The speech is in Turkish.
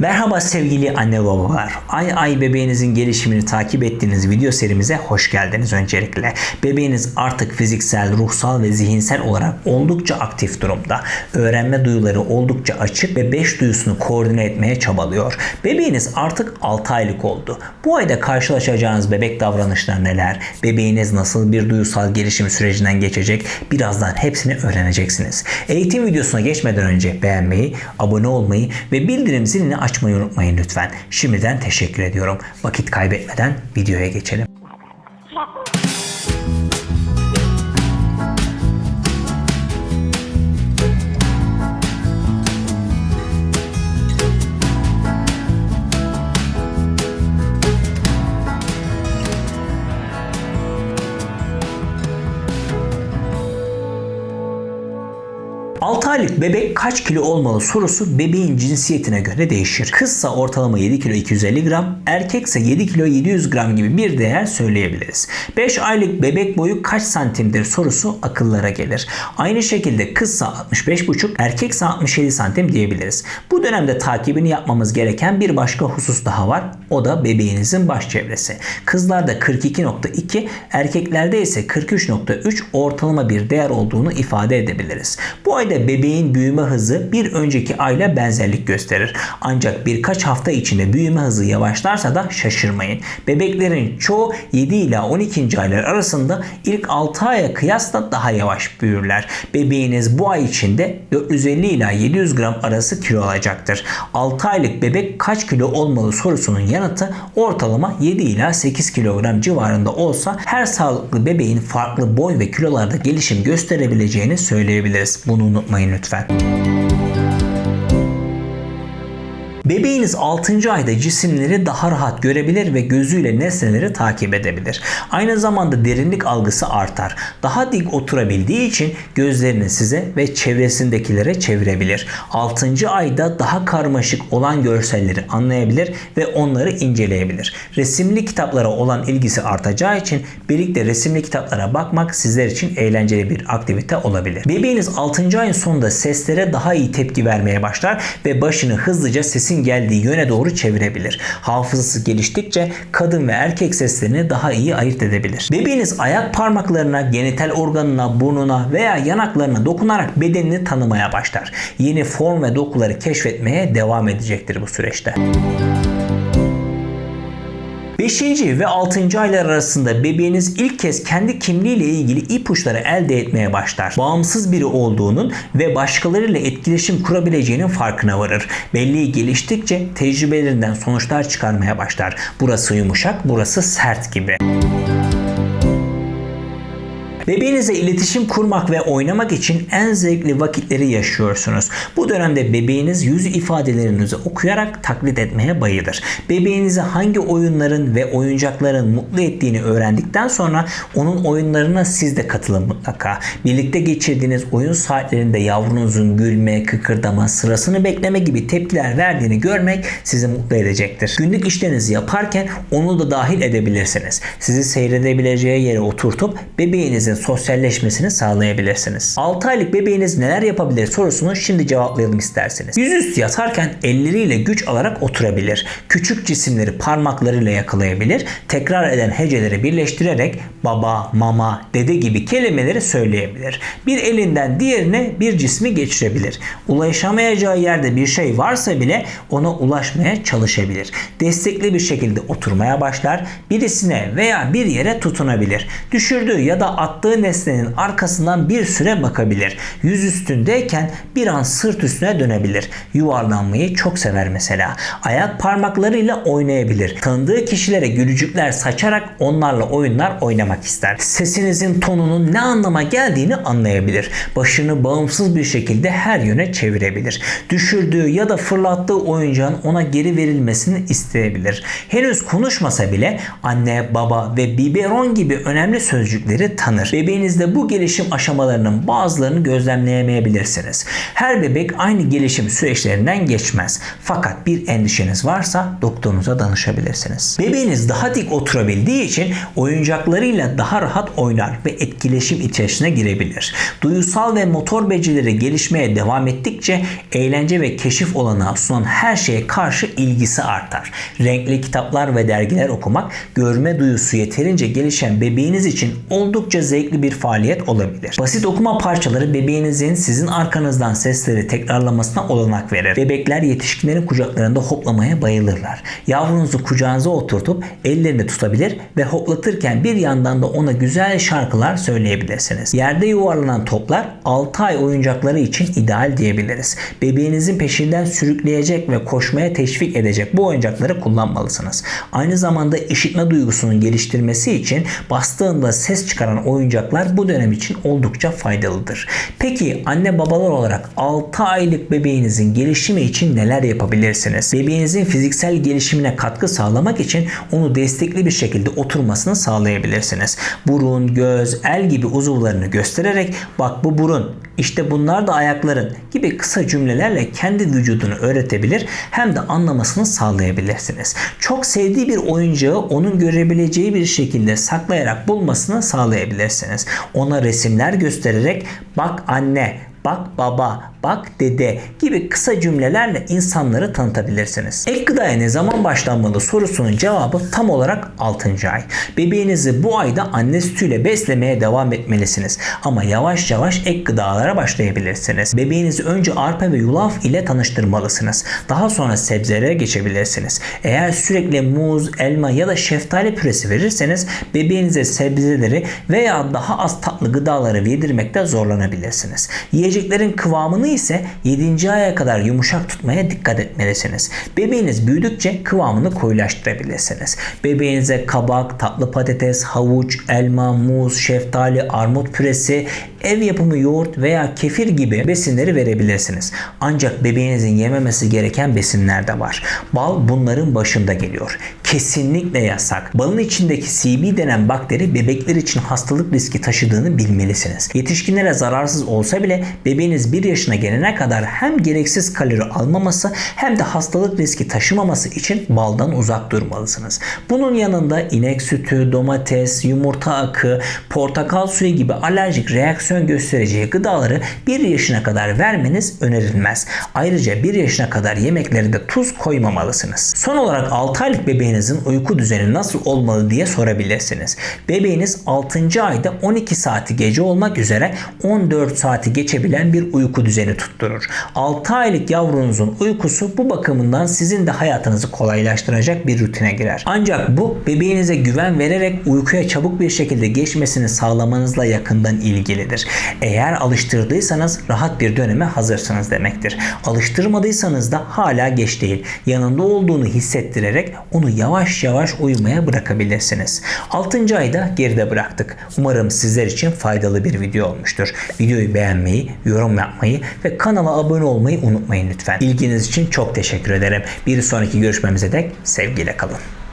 Merhaba sevgili anne babalar. Ay ay bebeğinizin gelişimini takip ettiğiniz video serimize hoş geldiniz öncelikle. Bebeğiniz artık fiziksel, ruhsal ve zihinsel olarak oldukça aktif durumda. Öğrenme duyuları oldukça açık ve 5 duyusunu koordine etmeye çabalıyor. Bebeğiniz artık 6 aylık oldu. Bu ayda karşılaşacağınız bebek davranışları neler? Bebeğiniz nasıl bir duyusal gelişim sürecinden geçecek? Birazdan hepsini öğreneceksiniz. Eğitim videosuna geçmeden önce beğenmeyi, abone olmayı ve bildirim zilini açmayı unutmayın lütfen. Şimdiden teşekkür ediyorum. Vakit kaybetmeden videoya geçelim. Aylık bebek kaç kilo olmalı sorusu bebeğin cinsiyetine göre değişir. Kızsa ortalama 7 kilo 250 gram, erkekse 7 kilo 700 gram gibi bir değer söyleyebiliriz. 5 aylık bebek boyu kaç santimdir sorusu akıllara gelir. Aynı şekilde kızsa 65,5, erkekse 67 santim diyebiliriz. Bu dönemde takibini yapmamız gereken bir başka husus daha var. O da bebeğinizin baş çevresi. Kızlarda 42.2, erkeklerde ise 43.3 ortalama bir değer olduğunu ifade edebiliriz. Bu ayda bebeğin büyüme hızı bir önceki ayla benzerlik gösterir. Ancak birkaç hafta içinde büyüme hızı yavaşlarsa da şaşırmayın. Bebeklerin çoğu 7 ila 12. aylar arasında ilk 6 aya kıyasla daha yavaş büyürler. Bebeğiniz bu ay içinde 450 ila 700 gram arası kilo alacaktır. 6 aylık bebek kaç kilo olmalı sorusunun yanıtı ortalama 7 ila 8 kilogram civarında olsa her sağlıklı bebeğin farklı boy ve kilolarda gelişim gösterebileceğini söyleyebiliriz. Bunu unutmayın lütfen. fan. Bebeğiniz 6. ayda cisimleri daha rahat görebilir ve gözüyle nesneleri takip edebilir. Aynı zamanda derinlik algısı artar. Daha dik oturabildiği için gözlerini size ve çevresindekilere çevirebilir. 6. ayda daha karmaşık olan görselleri anlayabilir ve onları inceleyebilir. Resimli kitaplara olan ilgisi artacağı için birlikte resimli kitaplara bakmak sizler için eğlenceli bir aktivite olabilir. Bebeğiniz 6. ayın sonunda seslere daha iyi tepki vermeye başlar ve başını hızlıca sesin geldiği yöne doğru çevirebilir. Hafızası geliştikçe kadın ve erkek seslerini daha iyi ayırt edebilir. Bebeğiniz ayak parmaklarına, genital organına, burnuna veya yanaklarına dokunarak bedenini tanımaya başlar. Yeni form ve dokuları keşfetmeye devam edecektir bu süreçte. 5. ve 6. aylar arasında bebeğiniz ilk kez kendi kimliğiyle ilgili ipuçları elde etmeye başlar. Bağımsız biri olduğunun ve başkalarıyla etkileşim kurabileceğinin farkına varır. Belleği geliştikçe tecrübelerinden sonuçlar çıkarmaya başlar. Burası yumuşak, burası sert gibi. Bebeğinizle iletişim kurmak ve oynamak için en zevkli vakitleri yaşıyorsunuz. Bu dönemde bebeğiniz yüz ifadelerinizi okuyarak taklit etmeye bayılır. Bebeğinizi hangi oyunların ve oyuncakların mutlu ettiğini öğrendikten sonra onun oyunlarına siz de katılın mutlaka. Birlikte geçirdiğiniz oyun saatlerinde yavrunuzun gülme, kıkırdama, sırasını bekleme gibi tepkiler verdiğini görmek sizi mutlu edecektir. Günlük işlerinizi yaparken onu da dahil edebilirsiniz. Sizi seyredebileceği yere oturtup bebeğinizin sosyalleşmesini sağlayabilirsiniz. 6 aylık bebeğiniz neler yapabilir sorusunu şimdi cevaplayalım isterseniz. Yüzüstü yatarken elleriyle güç alarak oturabilir. Küçük cisimleri parmaklarıyla yakalayabilir. Tekrar eden heceleri birleştirerek baba, mama, dede gibi kelimeleri söyleyebilir. Bir elinden diğerine bir cismi geçirebilir. Ulaşamayacağı yerde bir şey varsa bile ona ulaşmaya çalışabilir. Destekli bir şekilde oturmaya başlar. Birisine veya bir yere tutunabilir. Düşürdüğü ya da attığı nesnenin arkasından bir süre bakabilir. Yüz üstündeyken bir an sırt üstüne dönebilir. Yuvarlanmayı çok sever mesela. Ayak parmaklarıyla oynayabilir. Tanıdığı kişilere gülücükler saçarak onlarla oyunlar oynamak ister. Sesinizin tonunun ne anlama geldiğini anlayabilir. Başını bağımsız bir şekilde her yöne çevirebilir. Düşürdüğü ya da fırlattığı oyuncağın ona geri verilmesini isteyebilir. Henüz konuşmasa bile anne, baba ve biberon gibi önemli sözcükleri tanır. Bebeğinizde bu gelişim aşamalarının bazılarını gözlemleyemeyebilirsiniz. Her bebek aynı gelişim süreçlerinden geçmez. Fakat bir endişeniz varsa doktorunuza danışabilirsiniz. Bebeğiniz daha dik oturabildiği için oyuncaklarıyla daha rahat oynar ve etkileşim içerisine girebilir. Duyusal ve motor becerileri gelişmeye devam ettikçe eğlence ve keşif olanağı sunan her şeye karşı ilgisi artar. Renkli kitaplar ve dergiler okumak görme duyusu yeterince gelişen bebeğiniz için oldukça zevkli bir faaliyet olabilir. Basit okuma parçaları bebeğinizin sizin arkanızdan sesleri tekrarlamasına olanak verir. Bebekler yetişkinlerin kucaklarında hoplamaya bayılırlar. Yavrunuzu kucağınıza oturtup ellerini tutabilir ve hoplatırken bir yandan da ona güzel şarkılar söyleyebilirsiniz. Yerde yuvarlanan toplar 6 ay oyuncakları için ideal diyebiliriz. Bebeğinizin peşinden sürükleyecek ve koşmaya teşvik edecek bu oyuncakları kullanmalısınız. Aynı zamanda işitme duygusunun geliştirmesi için bastığında ses çıkaran oyuncaklar bu dönem için oldukça faydalıdır. Peki anne babalar olarak 6 aylık bebeğinizin gelişimi için neler yapabilirsiniz? Bebeğinizin fiziksel gelişimine katkı sağlamak için onu destekli bir şekilde oturmasını sağlayabilirsiniz. Burun, göz, el gibi uzuvlarını göstererek bak bu burun, işte bunlar da ayakların gibi kısa cümlelerle kendi vücudunu öğretebilir hem de anlamasını sağlayabilirsiniz. Çok sevdiği bir oyuncağı onun görebileceği bir şekilde saklayarak bulmasını sağlayabilirsiniz. Ona resimler göstererek bak anne, bak baba, bak dede gibi kısa cümlelerle insanları tanıtabilirsiniz. Ek gıdaya ne zaman başlanmalı sorusunun cevabı tam olarak 6. ay. Bebeğinizi bu ayda anne sütüyle beslemeye devam etmelisiniz. Ama yavaş yavaş ek gıdalara başlayabilirsiniz. Bebeğinizi önce arpa ve yulaf ile tanıştırmalısınız. Daha sonra sebzelere geçebilirsiniz. Eğer sürekli muz, elma ya da şeftali püresi verirseniz bebeğinize sebzeleri veya daha az tatlı gıdaları yedirmekte zorlanabilirsiniz. Yiyeceklerin kıvamını ise 7. aya kadar yumuşak tutmaya dikkat etmelisiniz. Bebeğiniz büyüdükçe kıvamını koyulaştırabilirsiniz. Bebeğinize kabak, tatlı patates, havuç, elma, muz, şeftali, armut püresi, ev yapımı yoğurt veya kefir gibi besinleri verebilirsiniz. Ancak bebeğinizin yememesi gereken besinler de var. Bal bunların başında geliyor. Kesinlikle yasak. Balın içindeki CB denen bakteri bebekler için hastalık riski taşıdığını bilmelisiniz. Yetişkinlere zararsız olsa bile bebeğiniz 1 yaşına gelene kadar hem gereksiz kalori almaması hem de hastalık riski taşımaması için baldan uzak durmalısınız. Bunun yanında inek sütü, domates, yumurta akı, portakal suyu gibi alerjik reaksiyon göstereceği gıdaları 1 yaşına kadar vermeniz önerilmez. Ayrıca 1 yaşına kadar yemeklerinde tuz koymamalısınız. Son olarak 6 aylık bebeğinizin uyku düzeni nasıl olmalı diye sorabilirsiniz. Bebeğiniz 6. ayda 12 saati gece olmak üzere 14 saati geçebilen bir uyku düzeni tutturur. 6 aylık yavrunuzun uykusu bu bakımından sizin de hayatınızı kolaylaştıracak bir rutine girer. Ancak bu bebeğinize güven vererek uykuya çabuk bir şekilde geçmesini sağlamanızla yakından ilgilidir. Eğer alıştırdıysanız rahat bir döneme hazırsınız demektir. Alıştırmadıysanız da hala geç değil. Yanında olduğunu hissettirerek onu yavaş yavaş uyumaya bırakabilirsiniz. 6. ayda geride bıraktık. Umarım sizler için faydalı bir video olmuştur. Videoyu beğenmeyi, yorum yapmayı ve kanala abone olmayı unutmayın lütfen. İlginiz için çok teşekkür ederim. Bir sonraki görüşmemize dek sevgiyle kalın.